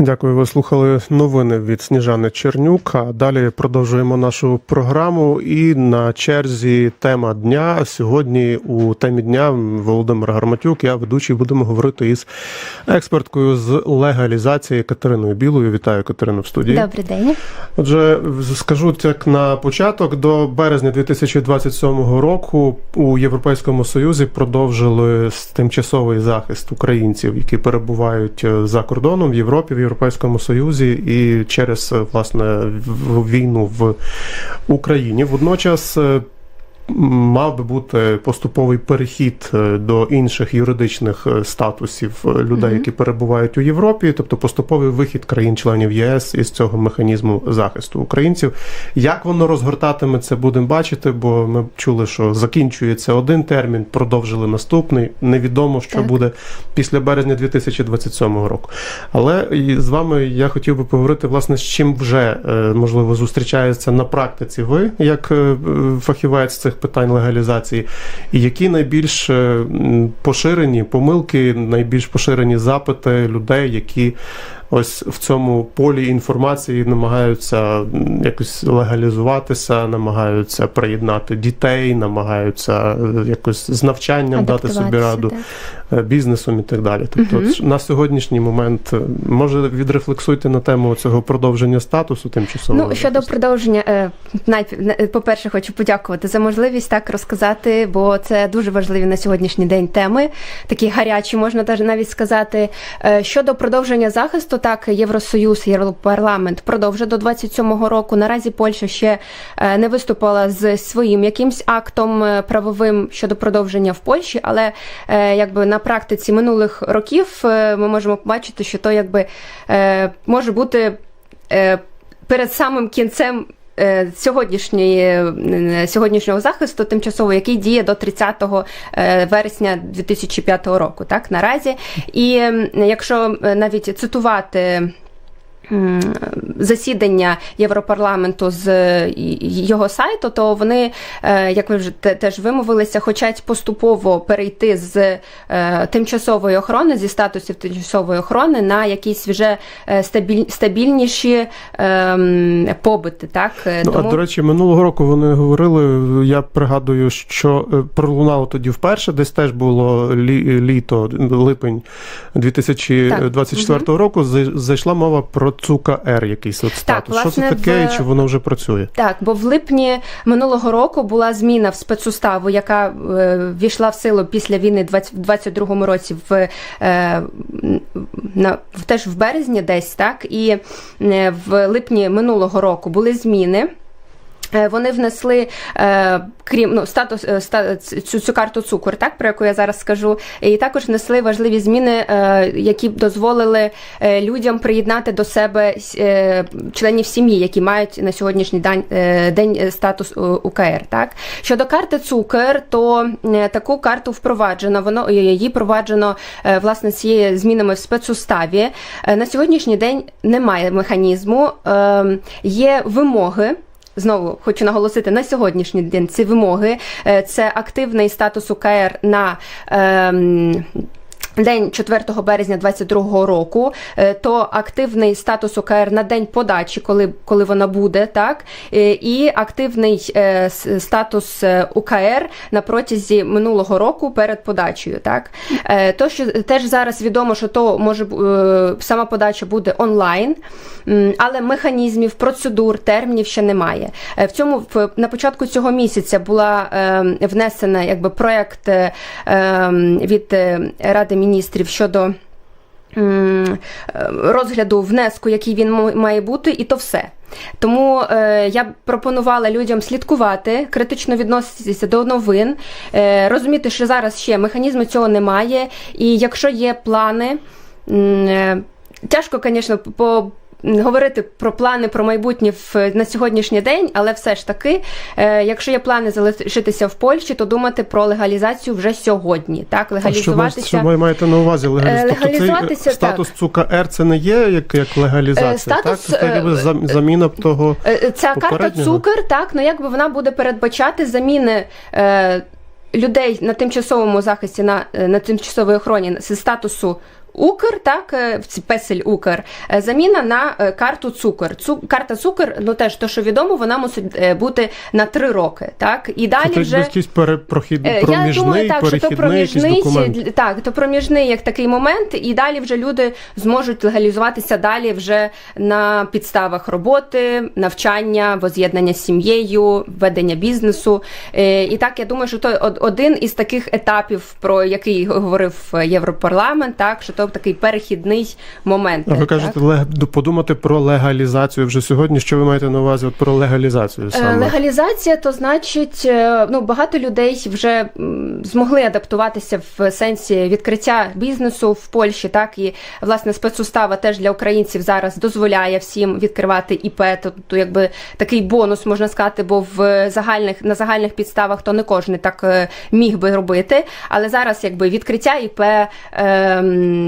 Дякую. Ви слухали новини від Сніжани Чернюк. А далі продовжуємо нашу програму. І на черзі тема дня. Сьогодні у темі дня Володимир Гарматюк. Я ведучий будемо говорити із експерткою з легалізації Катериною Білою. Вітаю Катерину в студії. Добрий день. Отже, скажу так на початок. До березня 2027 року у Європейському Союзі продовжили тимчасовий захист українців, які перебувають е, за кордоном в Європі, в Європейському Союзі і через е, власне війну в Україні. Водночас. Мав би бути поступовий перехід е, до інших юридичних е, статусів е, людей, які перебувають у Європі, тобто поступовий вихід країн-членів ЄС із цього механізму захисту українців. Як воно розгортатиметься, будемо бачити, бо ми чули, що закінчується один термін, продовжили наступний. Невідомо, що Так. буде після березня 2027 року. Але з вами я хотів би поговорити, власне, з чим вже можливо зустрічається на практиці ви, як фахівець цих питань легалізації, і які найбільш е, поширені помилки, найбільш поширені запити людей, які ось в цьому полі інформації намагаються якось легалізуватися, намагаються приєднати дітей, намагаються е, якось з навчанням дати собі раду так. е, бізнесом і так далі. Тобто, от на сьогоднішній момент е, може відрефлексуйте на тему цього продовження статусу тимчасового. Ну щодо продовження, е, по-перше, хочу подякувати за можливість так розказати, бо це дуже важливі на сьогоднішній день теми, такі гарячі, можна навіть сказати. Щодо продовження захисту, так Євросоюз, Європарламент продовжує до 27-го року. Наразі Польща ще е, не виступила з своїм якимсь актом е, правовим щодо продовження в Польщі, але е, якби на практиці минулих років ми можемо побачити, що то якби може бути. Перед самим кінцем сьогоднішньої, е, сьогоднішнього захисту тимчасово, який діє до 30 е, вересня 2005 року, так наразі. І якщо е, навіть цитувати. Засідання Європарламенту з е, його сайту, то вони, е, як ви вже теж вимовилися, хочуть поступово перейти з е, тимчасової охорони, зі статусів тимчасової охорони на якісь вже стабіль- стабільніші ем, побити. Так? Ну, а до речі, минулого року вони говорили. Я пригадую, що пролунало тоді вперше, десь теж було лі, літо, липень 2024 року. зай- Зайшла мова про ЦУКА Р, якийсь от статус. що це таке, в- і чи воно вже працює? Так, бо в липні минулого року була зміна в спецуставу, яка е, війшла в силу після війни в 20- в 22-му році, в, е, на, теж в березні десь, так, і е, в липні минулого року були зміни. Е, Вони внесли, е, крім ну, статус е, цю, цю карту цукор, так про яку я зараз скажу, і також внесли важливі зміни, які дозволили людям приєднати до себе членів сім'ї, які мають на сьогоднішній день, день статус УКР. Так щодо карти цукор, то таку карту впроваджено. Воно її проваджено е, власне цією змінами в спецуставі. На сьогоднішній день немає механізму, е, є вимоги. Знову хочу наголосити на сьогоднішній день ці вимоги. Е, Це активний статус УКР на ем, День 4 березня 2022 року, е, то активний статус ОКР на день подачі, коли, коли вона буде, так е, і активний е, статус УКР на протязі минулого року перед подачею. Так то що теж зараз відомо, що то може сама подача буде онлайн, але механізмів, процедур, термінів ще немає. В цьому на початку цього місяця була е, внесена якби проект е, е, від Ради міністрів щодо. е, Розгляду внеску, який він має бути, і то все. Тому е, я пропонувала людям слідкувати, критично відноситися до новин, е, розуміти, що зараз ще механізму цього немає. І якщо є плани, е, тяжко, звісно, по. Говорити про плани про майбутнє в на сьогоднішній день, але все ж таки, е, якщо є плани залишитися в Польщі, то думати про легалізацію вже сьогодні. Так, Що ви, легалізуватися. що ви маєте на увазі легаліз... Е, Тобто цей легалізуватися, е, статус ЦУКА Р це не є як, як легалізація, Е, статус, так? Це якби е, зам- заміна того. Е, Ця карта цукор, так, ну якби вона буде передбачати заміни. Е, Людей на тимчасовому захисті на, е, на тимчасовій охороні з статусу Укр, так, е, песель Укр, е, заміна на е, карту цукор. Цу, карта цукор, ну теж то, що відомо, вона мусить бути на три роки. Так, і далі Це вже. якийсь перепрохід, проміжний, Я думаю, так, що то проміжний, так, то проміжний як такий момент, і далі вже люди зможуть легалізуватися далі вже на підставах роботи, навчання, воз'єднання з сім'єю, ведення бізнесу. І так, я думаю, що то один із таких етапів, про який говорив Європарламент, так що то такий перехідний момент. А ви так. кажете, лег- подумати про легалізацію вже сьогодні. Що ви маєте на увазі от про легалізацію Е, саме? Легалізація, то значить, е, ну багато людей вже змогли адаптуватися в сенсі відкриття бізнесу в Польщі. Так і власне спецустава теж для українців зараз дозволяє всім відкривати ІП. Тобто, якби такий бонус можна сказати, бо в загальних на загальних підставах то не кожен так е, міг би робити. Але зараз якби відкриття ІП. ем,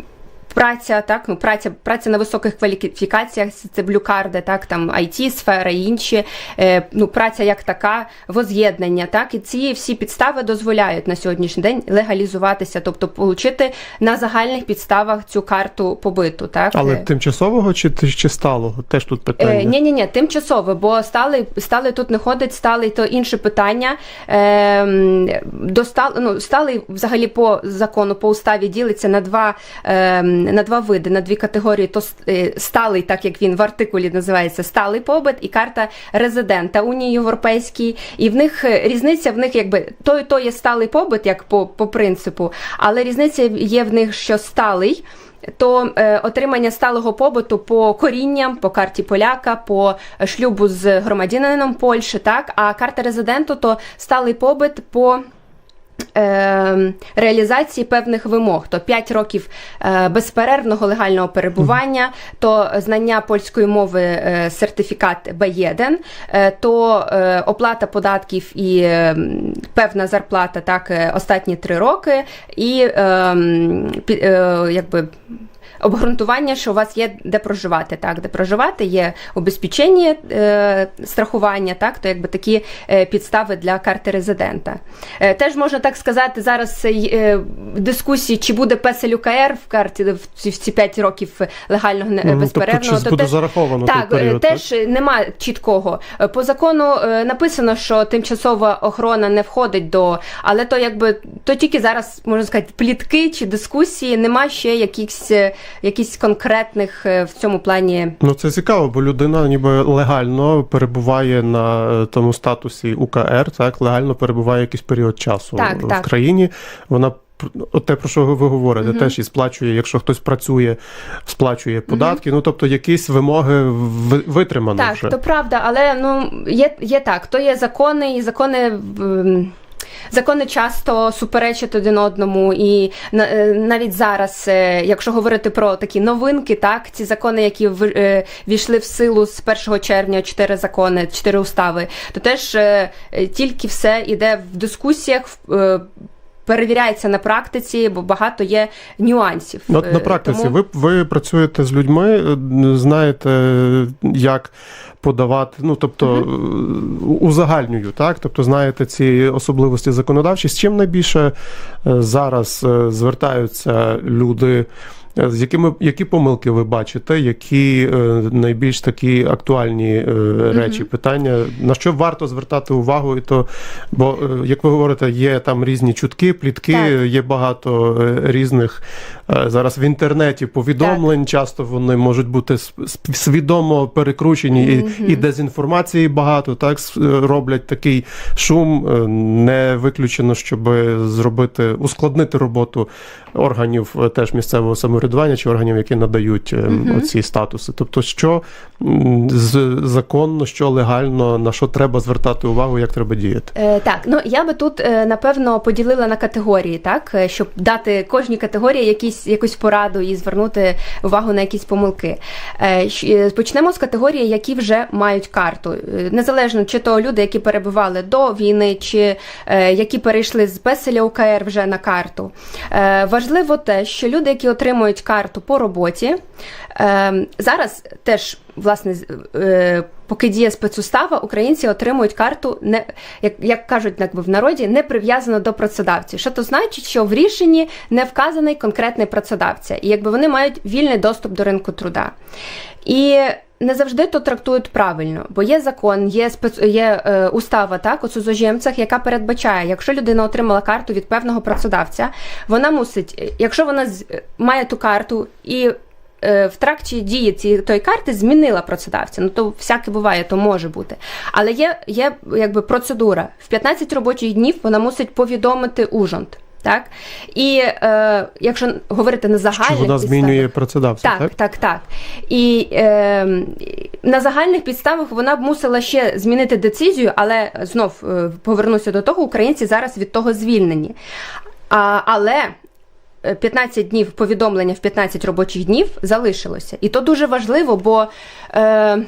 Праця, так, ну праця, праця на високих кваліфікаціях, це блюкарди, так, там it сфера і інші. Е, ну, праця як така, воз'єднання, так, і ці всі підстави дозволяють на сьогоднішній день легалізуватися, тобто отримати на загальних підставах цю карту побиту. Так, Але Е, тимчасового чи, чи сталого? Теж тут питання. Е, ні, ні, ні, тимчасово, бо сталий, сталий тут не ходить, сталий то інше питання. Е, до стал, ну, сталий взагалі по закону, по уставі ділиться на два, е, на два види, на дві категорії. То е, сталий, так як він в артикулі називається, сталий побит і карта резидента Унії Європейській. І в них е, різниця в них, якби то то є сталий побит, як по, по принципу, але різниця є в них, що сталий то е, отримання сталого побуту по корінням, по карті поляка, по шлюбу з громадянином Польщі, так а карта резиденту то сталий побит по. Е, реалізації певних вимог, то 5 років е, безперервного легального перебування, то знання польської мови, е, сертифікат Б1, е, то оплата податків і певна зарплата так останні 3 роки, і е, м, пі- е, якби обґрунтування, що у вас є де проживати. Так, де проживати, є обезпечення е, страхування, так, то якби такі е, підстави для карти резидента. Е, теж можна так сказати, зараз е, дискусії, чи буде песель УКР в карті в ці, в ці 5 років легального Мгм, безперервного. тобто, чи буде зараховано так, той період, е, теж нема чіткого. Е, По закону е, написано, що тимчасова охорона не входить до, але то якби то тільки зараз можна сказати плітки чи дискусії, нема ще якихось, е, якісь конкретних е, в цьому плані. Ну це цікаво, бо людина ніби легально перебуває на е, тому статусі УКР, так легально перебуває якийсь період часу Так, в так. країні. Вона от те, про що ви говорите, теж і сплачує, якщо хтось працює, сплачує податки. Ну тобто якісь вимоги ви- витримано Так, вже. то правда, але ну є, є так, то є закони, і закони. Закони часто суперечать один одному, і е, навіть зараз, е, якщо говорити про такі новинки, так ці закони, які е, війшли в силу з 1 червня, чотири закони, чотири устави, то теж тільки все йде в дискусіях. Перевіряється на практиці, бо багато є нюансів. Ну, От Е, на практиці тому- ви, ви працюєте з людьми, е, знаєте, як подавати, ну тобто е, узагальнюю, так? Тобто знаєте ці особливості законодавчі. З чим найбільше е, зараз е, звертаються люди? Е, З якими які помилки ви бачите, які е, найбільш такі актуальні е, речі, питання, на що варто звертати увагу, і то, бо, е, як ви говорите, є там різні чутки, плітки, Так. є багато е, різних зараз в інтернеті повідомлень. Часто вони можуть бути свідомо перекручені, і, і дезінформації багато. Так е, роблять такий шум. Е, Не виключено, щоб зробити ускладнити роботу органів е, теж місцевого самоврядування чи органів, які надають е, оці статуси. Тобто, що з- законно, що легально, на що треба звертати увагу, як треба діяти. Е, так, ну я би тут е, напевно поділила на категорії, так е, щоб дати кожній категорії якісь якусь пораду і звернути увагу на якісь помилки. Е, е, почнемо з категорії, які вже мають карту. Е, Незалежно чи то люди, які перебували до війни, чи які перейшли з песеля УКР вже на карту. Важливо те, що люди, які отримують карту по роботі, е, зараз теж власне поки діє спецустава, українці отримують карту не як, як кажуть якби в народі, не прив'язано до працедавців. Що то значить, що в рішенні не вказаний конкретний працедавця, і якби вони мають вільний доступ до ринку труда. І не завжди то трактують правильно, бо є закон, є спец... є е, устава так у цудзожемцях, яка передбачає, якщо людина отримала карту від певного працедавця, вона мусить, якщо вона з... має ту карту і в тракті дії цієї тої карти змінила працедавця. Ну то всяке буває, то може бути. Але є, є якби процедура. В 15 робочих днів вона мусить повідомити ужонт. Так і е, якщо говорити на загальних вона підставах- змінює працедавця, так, так? так, так. І е, на загальних підставах вона б мусила ще змінити децизію, але знов е, повернуся до того, українці зараз від того звільнені. А, але е, 15 днів повідомлення в 15 робочих днів залишилося. І то дуже важливо, бо. Е,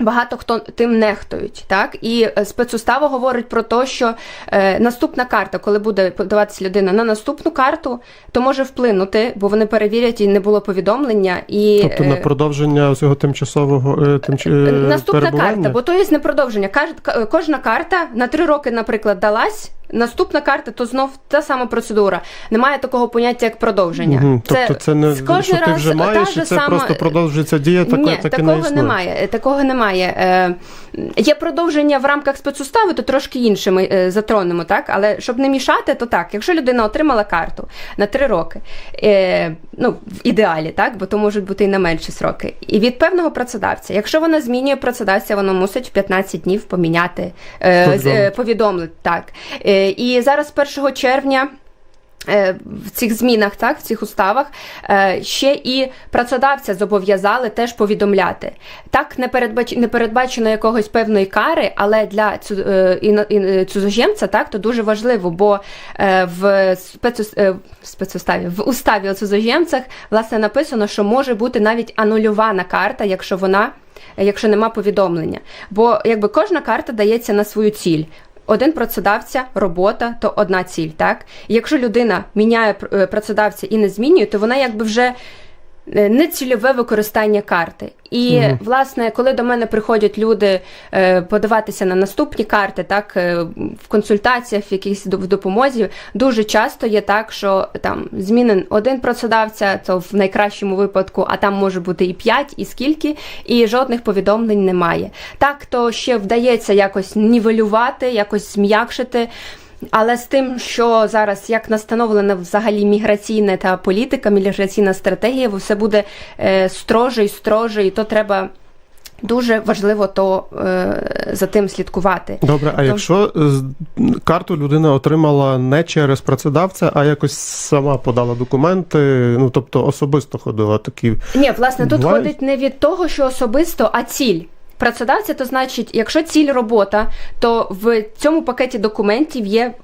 Багато хто тим нехтують, так і е, спецустава говорить про те, що е, наступна карта, коли буде подаватися людина на наступну карту, то може вплинути, бо вони перевірять і не було повідомлення. І Тобто на е, продовження цього тимчасового е, тимч... е, наступна перебування? карта, бо то є не продовження. Кожна карта на три роки, наприклад, далась. Наступна карта, то знов та сама процедура. Немає такого поняття, як продовження. Мгм. Тобто це не що ти вже маєш, і це сама- просто продовжується дія, так, Ні, так і не такого немає. Такого немає. Е, Є продовження в рамках спецустави, то трошки інше ми затронемо, так? Але щоб не мішати, то так. Якщо людина отримала карту на три роки, е, ну в ідеалі, так, бо то можуть бути і на менші сроки. І від певного працедавця, якщо вона змінює працедавця, вона мусить в 15 днів поміняти е, з- е, повідомити. Так. Е, і зараз 1 червня. Е, В цих змінах, так, в цих уставах, е, ще і працедавця зобов'язали теж повідомляти. Так, не передбач... не передбачено якогось певної кари, але для цю... е, так, то дуже важливо, бо в спецу... е, в спецуставі, в уставі у цудзожемцях власне написано, що може бути навіть анульована карта, якщо вона. Якщо нема повідомлення, бо якби кожна карта дається на свою ціль. Один працедавця, робота то одна ціль, так? Якщо людина міняє е, працедавця і не змінює, то вона якби вже е, не цільове використання карти. І Мгм. власне, коли до мене приходять люди е, подаватися на наступні карти, так е, в консультаціях, в якійсь в допомозі, дуже часто є так, що там змінен один працедавця, то в найкращому випадку, а там може бути і п'ять, і скільки, і жодних повідомлень немає. Так то ще вдається якось нівелювати, якось зм'якшити. Але з тим, що зараз як настановлена взагалі міграційна та політика, міграційна стратегія, все буде е, строже і строже, і то треба дуже важливо то е, за тим слідкувати. Добре, а То- якщо е, карту людина отримала не через працедавця, а якось сама подала документи, ну тобто особисто ходила такі. Ні, власне, тут Бувають? ходить не від того, що особисто, а ціль. Працедавця, то значить, якщо ціль робота, то в цьому пакеті документів є.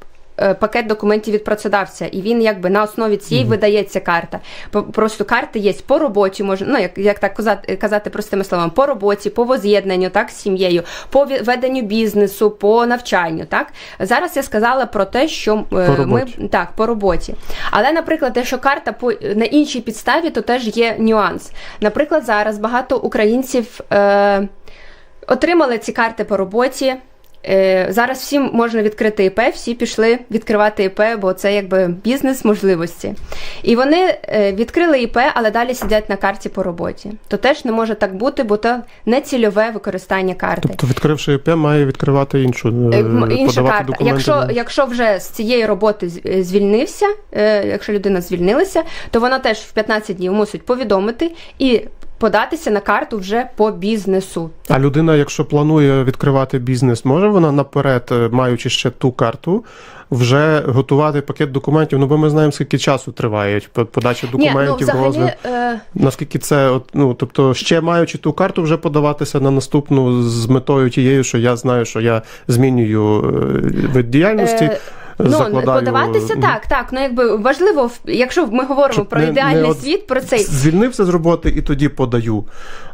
е, Пакет документів від працедавця, і він якби на основі цієї видається карта. Просто карти є по роботі, може, ну як, як так казати, казати простими словами, по роботі, по воз'єднанню, так, з сім'єю, по веденню бізнесу, по навчанню. Так зараз я сказала про те, що е, По ми роботі. так, по роботі. Але, наприклад, якщо карта по на іншій підставі, то теж є нюанс. Наприклад, зараз багато українців е, отримали ці карти по роботі. Е, зараз всім можна відкрити ІП, всі пішли відкривати ІП, бо це якби бізнес можливості. І вони е, відкрили ІП, але далі сидять на карті по роботі. То теж не може так бути, бо то не цільове використання карти. Тобто, відкривши ІП, має відкривати іншу е, Інша карта. документи. Якщо, якщо вже з цієї роботи звільнився, якщо людина звільнилася, то вона теж в 15 днів мусить повідомити і податися на карту вже по бізнесу. А людина, якщо планує відкривати бізнес, може вона наперед, е, маючи ще ту карту, вже готувати пакет документів? Ну, бо ми знаємо, скільки часу триває по- подача Ні, ну документів, взагалі. розгляд. Е, Наскільки це, от, ну тобто, ще маючи ту карту, вже подаватися на наступну з метою тією, що я знаю, що я змінюю е, вид діяльності. е, Ну, подаватися mm -hmm. так, так. Ну якби важливо, якщо ми говоримо Щоб про не- ідеальний не світ, про цей Звільнився з роботи і тоді подаю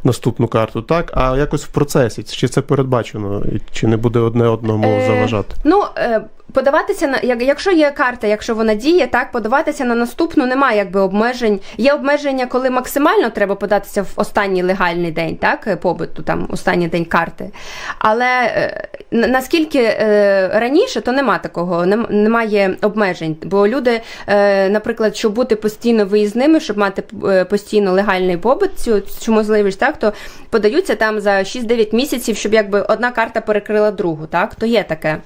наступну карту, так? А якось в процесі, чи це передбачено, чи не буде одне одному Е, заважати? Ну, е, подаватися на як- якщо є карта, якщо вона діє, так подаватися на наступну немає якби обмежень. Є обмеження, коли максимально треба податися в останній легальний день, так е, побиту, там останній день карти. Але е, наскільки е, раніше, то нема такого, нем- немає обмежень. Бо люди, е, наприклад, щоб бути постійно виїзними, щоб мати е, постійно легальний побит, цю, цю можливість, так то подаються там за 6-9 місяців, щоб якби одна карта перекрила другу, так то є таке.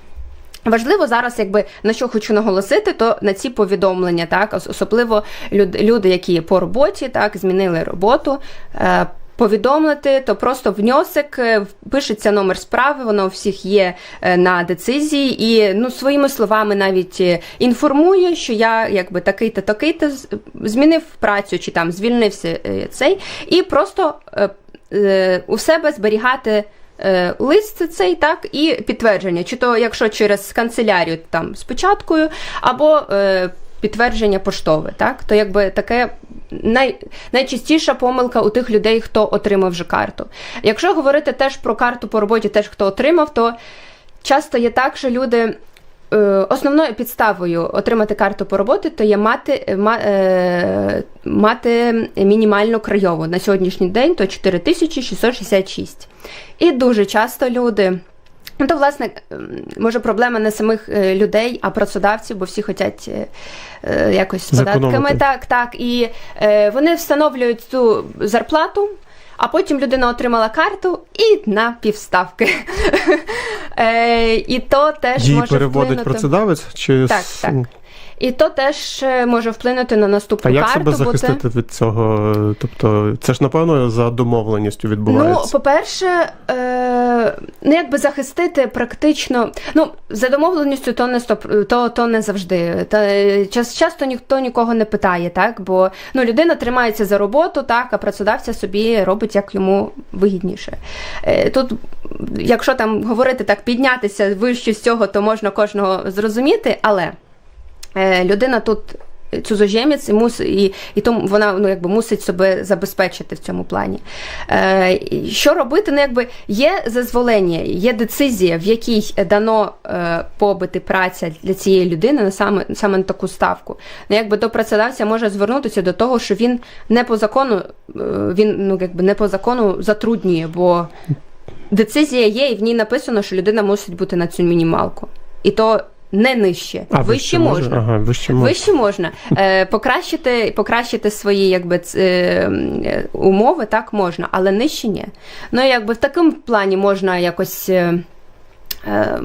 Важливо зараз, якби на що хочу наголосити, то на ці повідомлення, так особливо люд- люди, які по роботі, так змінили роботу. Е, Повідомити, то просто внесок, е, пишеться номер справи, воно у всіх є е, на децизії, і ну своїми словами навіть інформує, що я якби такий-то, такий-то змінив працю чи там звільнився цей, і просто у себе зберігати лист цей, так, і підтвердження, чи то якщо через канцелярію там з або е, підтвердження поштове, так, то якби таке. Най, найчастіша помилка у тих людей, хто отримав вже карту. Якщо говорити теж про карту по роботі, теж хто отримав, то часто є так, що люди е, основною підставою отримати карту по роботі, то є мати, е, ма, е, мати мінімальну крайову. На сьогоднішній день то 4666. І дуже часто люди. Ну, то, власне, може, проблема не самих е, людей, а працедавців, бо всі хочуть е, е, якось з податками. Так, так. І е, вони встановлюють цю зарплату, а потім людина отримала карту і на півставки. е, і то теж Її може переводить вплинути. працедавець? Чи Так, так. І то теж е, може вплинути на наступну А карту. себе бо це- захистити від цього? Тобто, це ж напевно за домовленістю відбувається. Ну, по-перше, е, ну якби захистити практично. Ну, за домовленістю то не стоп, то, то не завжди. Та е, час, часто ніхто нікого не питає, так? Бо ну, людина тримається за роботу, так, а працедавця собі робить як йому вигідніше. Е, тут, якщо там говорити так, піднятися вище з цього, то можна кожного зрозуміти, але людина тут. Цузожемець і мус і, і тому вона ну якби мусить себе забезпечити в цьому плані. Е, що робити? Ну якби є зазволення, є децизія, в якій дано е, побит праця для цієї людини на саме саме на таку ставку. Ну якби до працедавця може звернутися до того, що він не по закону, е, він ну якби не по закону затруднює, бо децизія є, і в ній написано, що людина мусить бути на цю мінімалку. І то не нижче, а вище можна. Ага, вище можна. Вище можна е, покращити, покращити свої якби, ц- е, умови, так можна, але нижче ні. Ну, якби в такому плані можна якось. Е, е,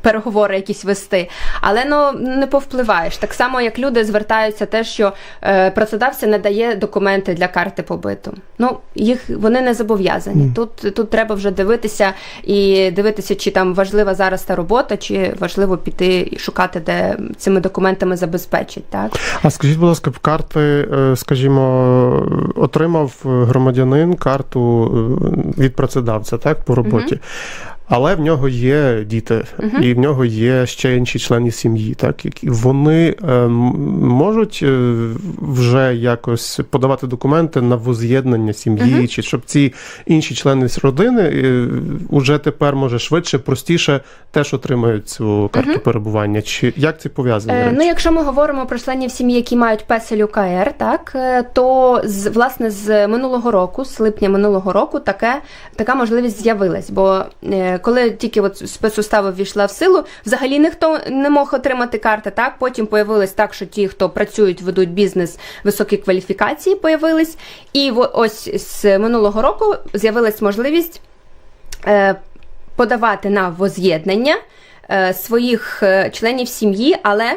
Переговори якісь вести, але ну не повпливаєш. Так само, як люди звертаються, те, що е, працедавця не дає документи для карти побиту. Ну їх вони не зобов'язані. Мгм. Тут тут треба вже дивитися і дивитися, чи там важлива зараз та робота, чи важливо піти і шукати, де цими документами забезпечить. Так А скажіть, будь ласка, карти, е, скажімо, отримав громадянин карту е, від працедавця, так, по роботі. Але в нього є діти, Мгм. і в нього є ще інші члени сім'ї, так які вони е, можуть е, вже якось подавати документи на воз'єднання сім'ї, Мгм. чи щоб ці інші члени родини е, уже тепер може швидше, простіше теж отримають цю карту Мгм. перебування. Чи як це пов'язані? Е, ну, якщо ми говоримо про членів сім'ї, які мають песель УКР, так е, то з власне з минулого року, з липня минулого року, таке така можливість з'явилась. Бо коли тільки от спецустава ввійшла в силу, взагалі ніхто не мог отримати карти. Так потім появилось так, що ті, хто працюють, ведуть бізнес високі кваліфікації, появились. І ось з минулого року з'явилась можливість. Е, подавати на воз'єднання е, своїх е, членів сім'ї, але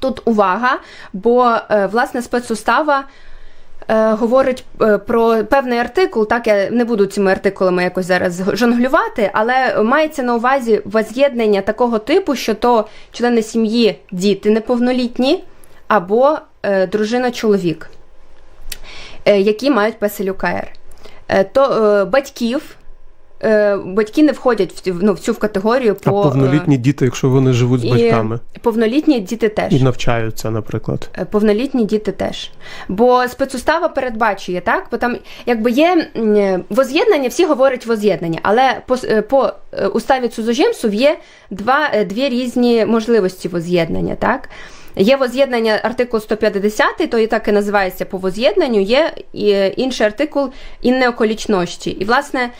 тут увага, бо власне спецустава. Е, Говорить е, про певний артикул, так я не буду цими артикулами якось зараз жонглювати, але мається на увазі воз'єднання такого типу, що то члени сім'ї діти неповнолітні або е, дружина-чоловік, е, які мають. Е, то батьків батьки не входять в, ну, в цю категорію А по повнолітні діти, якщо вони живуть з і- батьками е, повнолітні діти теж. і навчаються, наприклад. Е, Повнолітні діти теж. Бо спецустава передбачує, так? Бо там якби є е, воз'єднання, всі говорять воз'єднання, але по, е, по е, уставі цудзожимців є два, е, дві різні можливості воз'єднання, так? Є воз'єднання артикул 150, то і так і називається по воз'єднанню, є і, е, інший артикул інне околічності. І, власне, Е,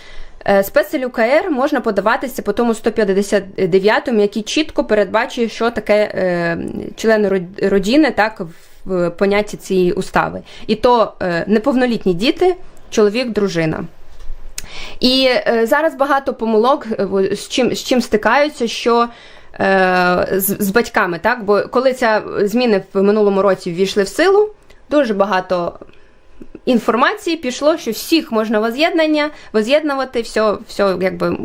Спецель УКР можна подаватися по тому 159-му, який чітко передбачує, що таке е, члени родини, так, в понятті цієї устави. І то е, неповнолітні діти, чоловік, дружина. І е, зараз багато помилок, е, з чим, з чим стикаються, що е, з, з батьками, так? Бо коли ця зміни в минулому році ввійшли в силу, дуже багато інформації пішло, що всіх можна воз'єднання, воз'єднувати, все, все якби.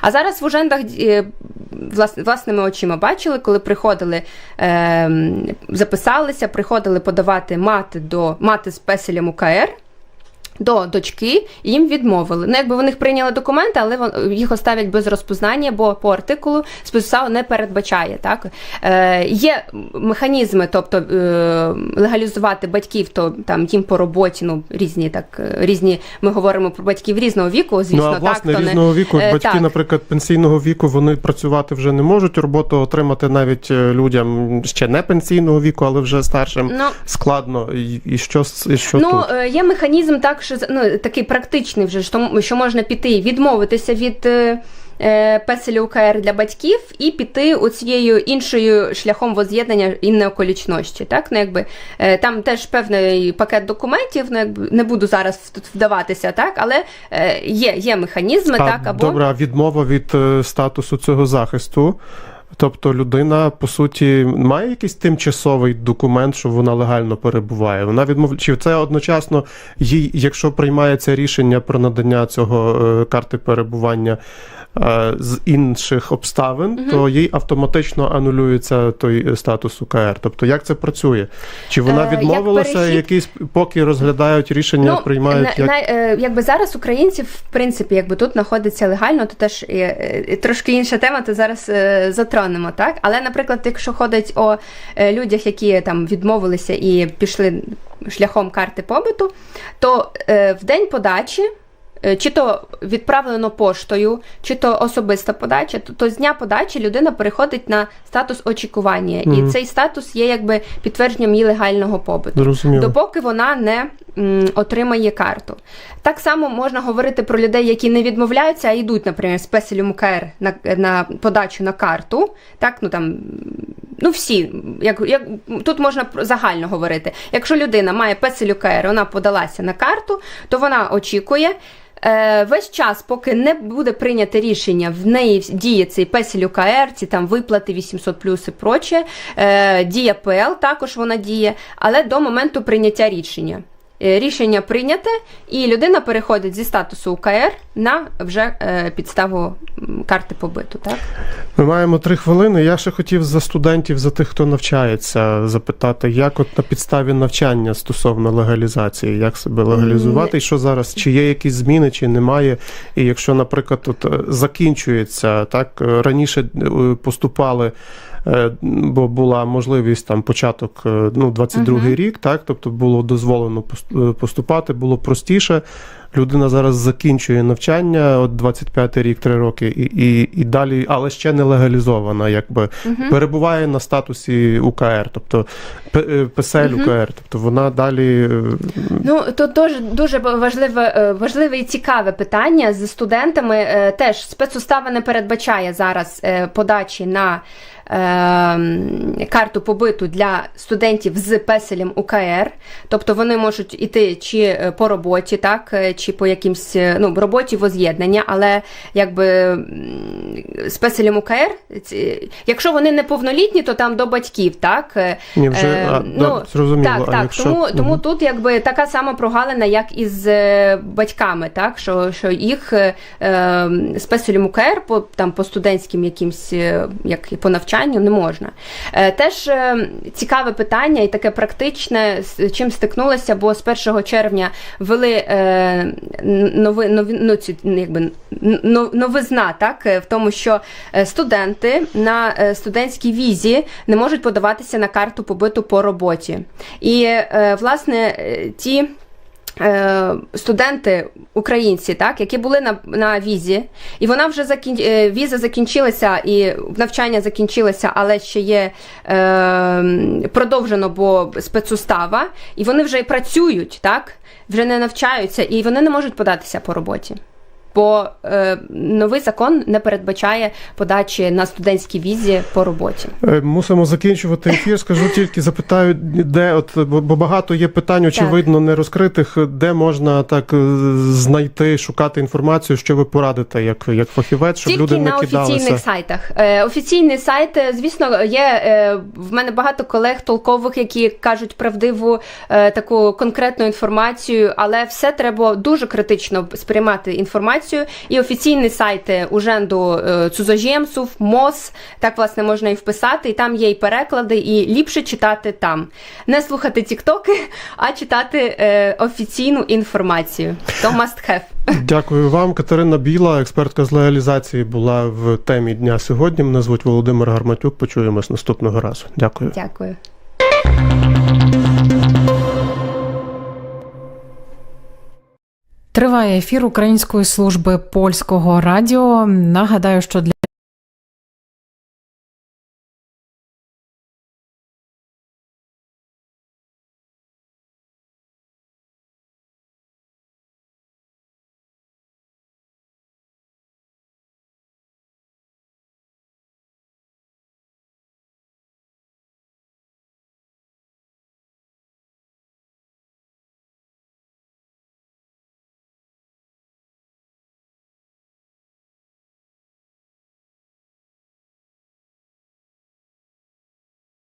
А зараз в ужендах е, влас, власними очима бачили, коли приходили, е, записалися, приходили подавати мати до мати з песелем УКР. До дочки їм відмовили. Ну, якби вони прийняли документи, але їх оставлять без розпознання, бо по артикулу спецустава не передбачає. Так? Е, є механізми, тобто е, легалізувати батьків, то там їм по роботі, ну різні так, е, різні. Ми говоримо про батьків різного віку, звісно, ну а власне так то різного віку Е, батьки, так. наприклад, пенсійного віку, вони працювати вже не можуть. Роботу отримати навіть е, людям ще не пенсійного віку, але вже старшим Ну, складно. І, і що і що Ну, тут? е, є механізм так, що ну, такий практичний вже, що, що можна піти відмовитися від е, е, УКР для батьків і піти оцією іншою шляхом воз'єднання інної околічності. Так? Ну, якби, е, там теж певний пакет документів, ну, якби, не буду зараз тут вдаватися, так? але е, є, є механізми, А, так, або Добре, а відмова від е, статусу цього захисту. Тобто людина, по суті, має якийсь тимчасовий документ, що вона легально перебуває. Вона відмов... Чи це одночасно їй, якщо приймається рішення про надання цього е, карти перебування е, з інших обставин, то їй автоматично анулюється той е, статус УКР. Тобто, як це працює? Чи вона Е, як відмовилася, перехід- якийсь поки розглядають рішення, приймають на, як на, е, якби зараз українці, в принципі, якби тут знаходиться легально, то теж є, е, трошки інша тема, то зараз е, затронемо, так? Але, наприклад, якщо ходить о е, людях, які там відмовилися і пішли шляхом карти побиту, то е, в день подачі. е, Чи то відправлено поштою, чи то особиста подача, то, то з дня подачі людина переходить на статус очікування, Мгм. і цей статус є якби підтвердженням її легального побиту зрозуміло? допоки вона не отримає карту. Так само можна говорити про людей, які не відмовляються, а йдуть, наприклад, з песелем УКР на, на подачу на карту. Так, ну там. Ну, всі, як, як тут можна загально говорити. Якщо людина має песель УКР, вона подалася на карту, то вона очікує. Е, весь час, поки не буде прийняте рішення, в неї діє цей песель УКР, ці там виплати 800 плюс і проче, е, дія ПЛ також вона діє, але до моменту прийняття рішення. Е, Рішення прийняте, і людина переходить зі статусу УКР на вже е, підставу карти побиту. Так? Ми маємо три хвилини. Я ще хотів за студентів, за тих, хто навчається, запитати, як от на підставі навчання стосовно легалізації, як себе легалізувати, і що зараз, чи є якісь зміни, чи немає. І якщо, наприклад, тут е, закінчується, так раніше поступали. Бо була можливість там початок, ну 22-й Мгм. рік, так тобто було дозволено поступати, було простіше. Людина зараз закінчує навчання, от 25 рік, 3 роки, і, і, і далі, але ще не легалізована, якби Угу. перебуває на статусі УКР, тобто П- е, ПСЛ Мгм. УКР, тобто вона далі е, Ну, тут дуже, дуже важливе, е, важливе і цікаве питання з студентами. Е, Теж спецустава не передбачає зараз е, подачі на е, карту побиту для студентів з песелем УКР. Тобто вони можуть іти чи е, по роботі, так, е, чи по якимсь е, ну, роботі воз'єднання, але якби з песелем УКР, якщо вони неповнолітні, то там до батьків, так? ні, вже Е, а, ну, да, зрозуміло. Так, а так. якщо... Тому, тому тут якби така сама прогалина, як і з батьками, так що, що їх е, е, з песелем УКР по там по студентським якимсь, як по навчанню. Навчанню не можна. Е, Теж е, цікаве питання і таке практичне, з чим стикнулася, бо з 1 червня ввели е, нови, нові, ну, ці, якби, новизна так, в тому, що студенти на студентській візі не можуть подаватися на карту побиту по роботі. І, власне, ті. Е, студенти українці, так, які були на, на візі, і вона вже закін... е, віза закінчилася, і навчання закінчилося, але ще є е, продовжено, бо спецустава, і вони вже працюють, так, вже не навчаються, і вони не можуть податися по роботі. Бо е, новий закон не передбачає подачі на студентській візі по роботі. Е, Мусимо закінчувати ефір. Скажу тільки запитаю, де от бо багато є питань, очевидно, не розкритих. Де можна так е, знайти, шукати інформацію, що ви порадите, як, як фахівець, щоб Тільки люди не на офіційних сайтах. Е, офіційний сайт, е, звісно, є е, в мене багато колег толкових, які кажуть правдиву е, таку конкретну інформацію, але все треба дуже критично сприймати інформацію. І офіційні сайти Уженду е, Цузожємців, МОЗ, так власне можна і вписати, і там є і переклади, і ліпше читати там. Не слухати тіктоки, а читати е, офіційну інформацію. То must have. Дякую вам. Катерина Біла, експертка з легалізації, була в темі дня сьогодні. Мене звуть Володимир Гарматюк. Почуємось наступного разу. Дякую. Дякую. Триває ефір Української служби польського радіо. Нагадаю, що для